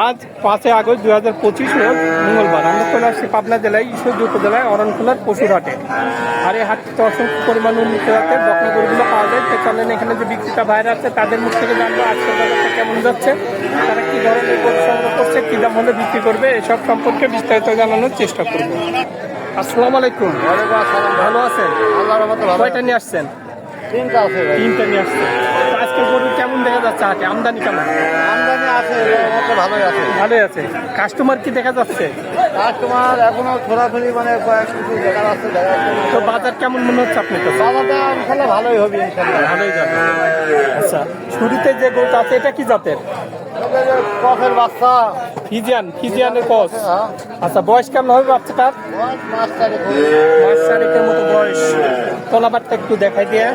আজ পাঁচই আগস্ট দুই হাজার পঁচিশ রোজ মঙ্গলবার আমরা চলে আসছি পাবনা জেলায় ঈশ্বরদী উপজেলায় অরণখোলার পশুর হাটে। আর এই হাটটিতে অসংখ্য পরিমাণ উন্নত জাতের বকনাগরগুলো পাওয়া যায়। তো চলেন এখানে যে বিক্রেতা বাইরে আছে তাদের মুখ থেকে জানব আজকের বাজারটা কেমন যাচ্ছে তারা কী ধরনের গরু সংগ্রহ করছে কি দাম হলে বিক্রি করবে এসব সম্পর্কে বিস্তারিত জানানোর চেষ্টা করব। আসসালামু আলাইকুম। ভালো আছেন? কয়টা নিয়ে আসছেন? তিনটা আছে। তিনটা নিয়ে আসছে। আজকে গরু কেমন দেখা যাচ্ছে? হাটে আমদানি কেমন? আমদানি আছে ভালোই আছে। ভালোই আছে। কাস্টমার কি দেখা যাচ্ছে? কাস্টমার এখনও ছোড়াছড়ি মানে কিছু দেখা যাচ্ছে। তো বাজার কেমন মনে হচ্ছে আপনি তো বাজারটা ইনশাল্লাহ ভালোই হবে ইনশাল্লাহ। ভালোই যাবে। আচ্ছা শুরুতে যে গরুটা আছে এটা কি জাতের? কফের বাচ্চা ফিজিয়ান ফিজিয়ানের কস আচ্ছা বয়স কেমন হবে বাচ্চাটার? পাঁচ তারিখ মাস চারেকের মতো বয়স। তলাবারটা একটু দেখাই দিয়ে।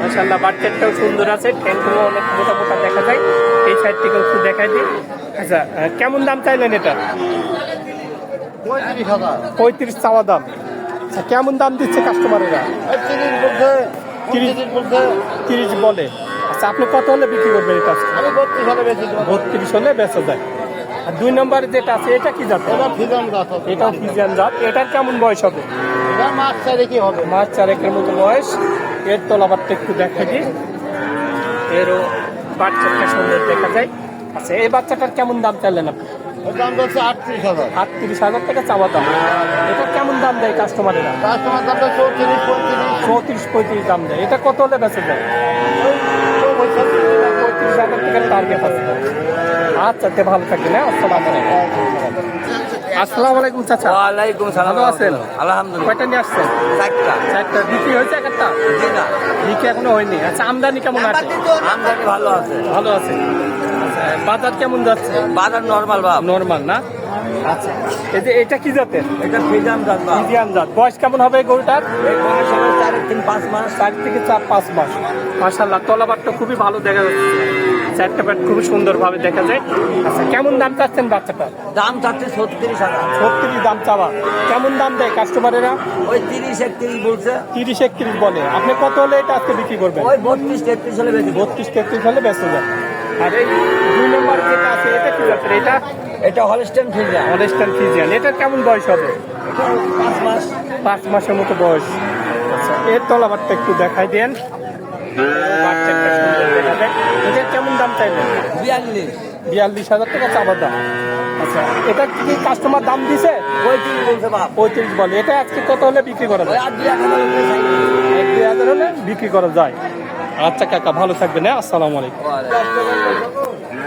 মাসাল্লাহ বাচ্চাটাও সুন্দর আছে। ট্যাঙ্কগুলো অনেক মোটা মোটা দেখা যায়। এই সাইড থেকে একটু দেখাই দিই। আচ্ছা কেমন দাম চাইলেন এটা? পঁয়ত্রিশ চাওয়া দাম। আচ্ছা কেমন দাম দিচ্ছে কাস্টমারেরা তিরিশ বলে। আচ্ছা আপনি কত হলে বিক্রি করবেন এটা আমি বত্রিশ হলে বেশি। বত্রিশ হলে বেচা যায়। আর দুই নম্বরে যেটা আছে এটা কি জাত? এটা ফিজান জাত এটার কেমন বয়স হবে? এটা মাছ তারিখই হবে। মাস চারেকের মতো বয়স। এর তলাবারটা একটু দেখা দিই। এরও বাচ্চাটা সুন্দর দেখা যায়। আচ্ছা এই বাচ্চাটার কেমন দাম চাইলেন আপনি? দাম আটত্রিশ হাজার। আটত্রিশ হাজার টাকা চাওয়া দাম। এটা কেমন দাম দেয় কাস্টমারেরা কাস্টমার দামটা চৌত্রিশ পঁয়ত্রিশ। চৌত্রিশ পঁয়ত্রিশ দাম দেয়। এটা কত হলে বেঁচে যায়? পঁয়ত্রিশ হাজার টাকার টার্গেট আছে। আচ্ছা তে ভালো থাকবেন হ্যাঁ? আসসালামু আলাইকুম। আসসালামু আলাইকুম চাচা। ওয়ালাইকুম সালাম। ভালো আছেন? আলহামদুলিল্লাহ। কয়টা নিয়ে আসছেন? চারটা। চারটা। বিক্রি হয়েছে একটা? জি না বিক্রি এখনও হয়নি। আচ্ছা আমদানি কেমন আছে? আমদানি ভালো আছে। ভালো আছে। আচ্ছা বাজার কেমন যাচ্ছে? বাজার নর্মাল বা নর্মাল না? আচ্ছা। এই যে এটা কি জাতের? এটা ফ্রিজাম জাত ইন্ডিয়ান জাত। বয়স কেমন হবে গরুটার? চার তিন পাঁচ মাস। চার থেকে চার পাঁচ মাস। মাসাল্লাহ তলাবারটা খুবই ভালো দেখা যাচ্ছে। চারটা প্যাট খুবই সুন্দরভাবে দেখা যায়। আচ্ছা কেমন দাম চাচ্ছেন বাচ্চাটা? দাম চাচ্ছে ছত্রিশ হাজার। ছত্রিশ দাম চাওয়া। কেমন দাম দেয় কাস্টমারেরা? ওই তিরিশ একত্রিশ বলছে। তিরিশ একত্রিশ বলে। আপনি কত হলে এটা আজকে বিক্রি করবেন? ওই বত্রিশ তেত্রিশ হলে বেশি বত্রিশ তেত্রিশ হলে ব্যস্ত যাবে আর এই দুই নম্বর যেটা আছে এটা কি জাতের? এটা এটা হলস্টেন ফ্রিজাম অনেস্টান ফিজিয়ান এটার কেমন বয়স হবে? পাঁচ মাস। পাঁচ মাসের মতো বয়স। আচ্ছা এর তলাবারটা একটু দেখাই দেন। এটার কেমন দাম চাইবেন বিয়াল্লিশ। বিয়াল্লিশ হাজার টাকা চাবার দাম। আচ্ছা এটা কি কাস্টমার দাম দিছে? পঁয়ত্রিশ বলছে বাপ। পঁয়ত্রিশ বলে। এটা আজকে কত হলে বিক্রি করা যায়। এক দুই হাজার হলে বিক্রি করা যায়। আচ্ছা কাকা ভালো থাকবেন হ্যাঁ? আসসালামু আলাইকুম।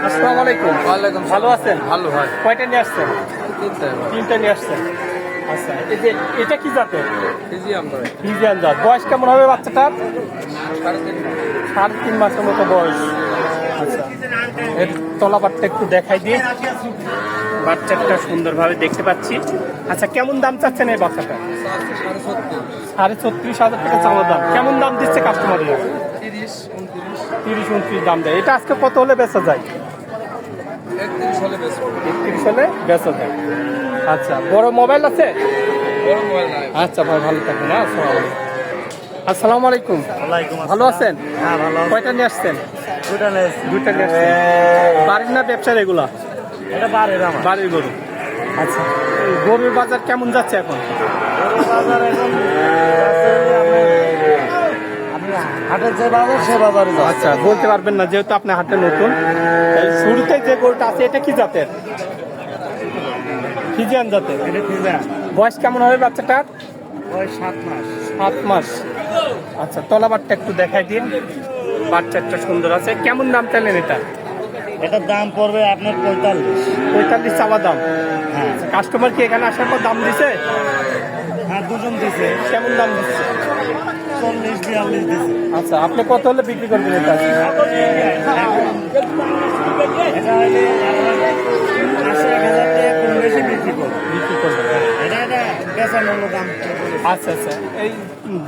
আসসালামু আলাইকুম। ওয়ালাইকুম ভালো আছেন? ভালো হয় কয়টা নিয়ে আসছেন? তিনটা নিয়ে আসছেন। আচ্ছা এই যে এটা কি জাতের? ফিজিয়ান জাত। বয়স কেমন হবে বাচ্চাটার? সাড়ে তিন মাসের মতো বয়স। আচ্ছা এর তলাবারটা একটু দেখাই দিই। বাচ্চাটা সুন্দরভাবে দেখতে পাচ্ছি। আচ্ছা কেমন দাম চাচ্ছেন এই বাচ্চাটা? সাড়ে ছত্রিশ হাজার টাকা চাওয়ার দাম। কেমন দাম দিচ্ছে কাস্টমাররা তিরিশ উনত্রিশ দাম দেয়। এটা আজকে কত হলে বেচা যায়? একত্রিশ হলে বেচা যায় আচ্ছা বড় মোবাইল আছে? আচ্ছা ভাই ভালো থাকুন হ্যাঁ আসসালামু আলাইকুম। ভালো আছেন? হ্যাঁ ভালো কয়টা নিয়ে আসছেন? দুইটা নিয়ে আসছেন। বাড়ির না ব্যবসার এগুলা? বাড়ির গরু। আচ্ছা গরুর বাজার কেমন যাচ্ছে এখন? আপনি হাটের যে বাজার সে বাজারে আচ্ছা বলতে পারবেন না যেহেতু আপনি হাতে নতুন। শুরুতে যে গরুটা আছে এটা কি জাতের? ফিজিয়ান জাতের? বয়স কেমন হবে বাচ্চাটার? সাত মাস। সাত মাস। আচ্ছা তলাবারটা একটু দেখাই দিন। বাচ্চাটা সুন্দর আছে। কেমন দাম চাইলেন এটা? এটার দাম পড়বে আপনার পঁয়তাল্লিশ। পঁয়তাল্লিশ চাওয়া দাম। হ্যাঁ। কাস্টমার কি এখানে আসার পর দাম দিছে? হ্যাঁ দুজন দিছে। কেমন দাম দিচ্ছে? চল্লিশ বিয়াল্লিশ দিছে। আচ্ছা আপনি কত হলে বিক্রি করবেন এটা? এটা হলে আশি এক হাজার টাকা কম বেশি বিক্রি করবে। বিক্রি করবেন এটা এটা বেচার মূল্য দাম আচ্ছা আচ্ছা। এই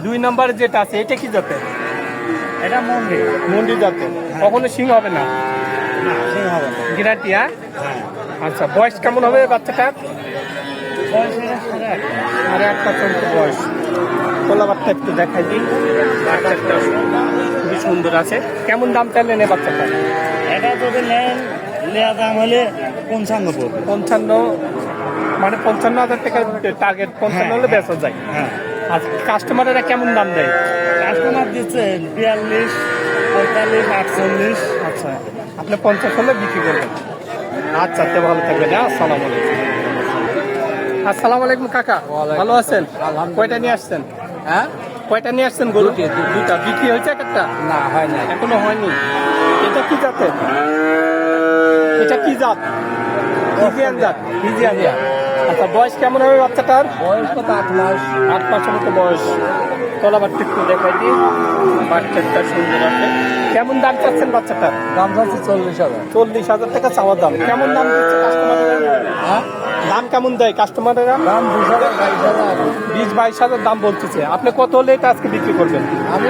দুই নম্বরে যেটা আছে এটা কি জাতের? এটা মন্দির মন্দির জাতের। কখনো সিং হবে না? না সে হবে না। গিরাটি হ্যাঁ? হ্যাঁ। আচ্ছা বয়স কেমন হবে বাচ্চাটার? বয়স এটা সাড়ে আট আর এক বছর মতো বয়স। কোলাবারটা একটু দেখাই দিন বাচ্চাটা খুবই সুন্দর আছে। কেমন দাম চাইলেন এই বাচ্চাটা? এটা যদি নেন নেওয়া দাম হলে পঞ্চান্ন পঞ্চান্ন মানে পঞ্চান্ন হাজার টাকা টার্গেট পঞ্চান্ন হলে বেচা যায়। হ্যাঁ। আর কাস্টমারেরা কেমন দাম দেয়? কাস্টমার দিচ্ছে বিয়াল্লিশ পঁয়তাল্লিশ আটচল্লিশ। আচ্ছা আপনি পঞ্চাশ হলে বিক্রি করবেন। আচ্ছা তে ভালো থাকবেন। হ্যাঁ আসসালাম আলাইকুম। আসসালামু আলাইকুম কাকা ভালো আছেন? কয়টা নিয়ে আসছেন? হ্যাঁ? কয়টা নিয়ে আসছেন গরু? দুটি, দুটি। দুটা বিক্রি হয়েছে একটা? না হয় না এখনও হয়নি। এটা কি জাতের? এটা কি জাত? ফিজিয়ান জাত। ফিজিয়ান জাত আচ্ছা বয়স কেমন হবে বাচ্চাটার? বয়স কত? আট মাস। আট মাসের মতো বয়স। একটু দেখাই দিই। বাচ্চাটা সুন্দর আছে। কেমন দাম চাচ্ছেন বাচ্চাটার? দাম যাচ্ছে চল্লিশ হাজার। চল্লিশ হাজার টাকা চাওয়ার দাম। কেমন দাম দিচ্ছে হ্যাঁ? দাম কেমন দেয় কাস্টমারেরা দাম বিশ হাজার বাইশ হাজার। বিশ বাইশ হাজার দাম বলতেছে। আপনি কত হলে এটা আজকে বিক্রি করবেন? আমি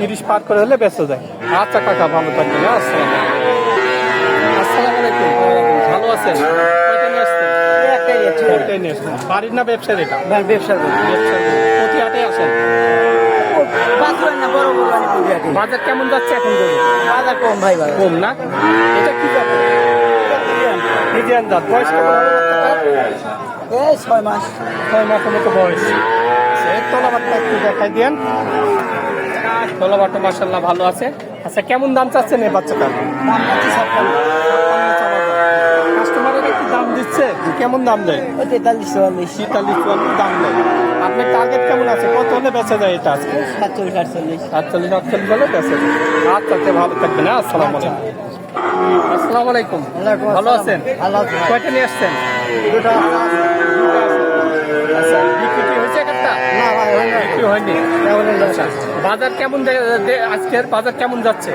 তিরিশ পার করে হলে বেঁচে যায়। আচ্ছা কাকা ভালো থাকবেন। হ্যাঁ, আসসালাম আসসালাম আলাইকুম। ভালো আছেন? আসছেন? বাড়ির না ব্যবসার এটা? ব্যবসা ব্যবসার প্রতি হাটে আসেন বাজার কেমন যাচ্ছে এখন বাজার কম ভাই ভাই কম না? এটা কি জাত মিডিয়ান জাত বয়স? এই ছয় মাস ছয় মাসের মতো বয়স এর তলাবারটা একটু দেখাই দিয়েন তলাবারটা মাসাল্লাহ ভালো আছে। আচ্ছা কেমন দাম চাচ্ছেন এই বাচ্চাটা দাম পাচ্ছি ছাপ্পান্ন কাস্টমারের একটু দাম দিচ্ছে কেমন দাম দেয়? তেতাল্লিশ চুয়াল্লিশ তেতাল্লিশ চুয়াল্লিশ দাম দেয়। আপনার টার্গেট কেমন আছে? কত হলে বেচা যায় এটা আজকে? সাতচল্লিশ আটচল্লিশ। আটচল্লিশ আটচল্লিশ হলে বেচা যায়। আচ্ছা আচ্ছা ভালো থাকবেন হ্যাঁ? আসসালামু আলাইকুম। আসসালামু আলাইকুম। ভালো আছেন? আল্লাহ আছেন কয়টা নিয়ে আসছেন? দুটো আচ্ছা হয়নি? আচ্ছা বাজার কেমন আজকের বাজার কেমন যাচ্ছে?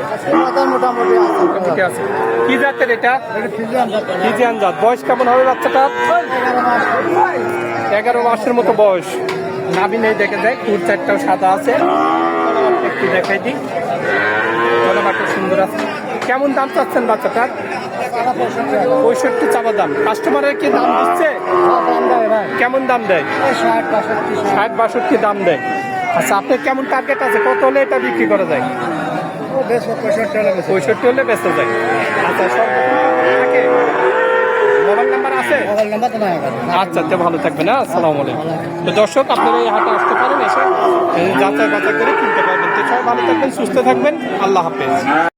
বাজার মোটামুটি আছে। কি জাতের এটা? ফিজিয়ান যাচ্ছে জাত। বয়স কেমন হবে বাচ্চাটা? এগারো মাসের মতো বয়স। নাবি নেই দেখে দেয় কুর চারটাও সাদা আছে। একটু দেখাই দিই। তলাবারটা সুন্দর আছে। কেমন দাম চাচ্ছেন বাচ্চাটার পঁয়ষট্টি চাপা দাম। কাস্টমারের কি দাম দিচ্ছে? হ্যাঁ। কেমন দাম দেয়। ষাট বাষট্টি দাম দেয়। আচ্ছা আপনার কেমন টার্গেট আছে? কত হলে এটা বিক্রি করা যায়? পঁয়ষট্টি হলে ব্যস্ত যায় আচ্ছা সব থাকে মোবাইল নাম্বার আছে? আচ্ছা তো ভালো থাকবেন হ্যাঁ আসসালামু আলাইকুম। তো দর্শক আপনারা এই হাটে আসতে পারেন এসে যাচাই বাছাই করে কিনতে পারবেন। তো সবাই ভালো থাকবেন সুস্থ থাকবেন। আল্লাহ হাফেজ।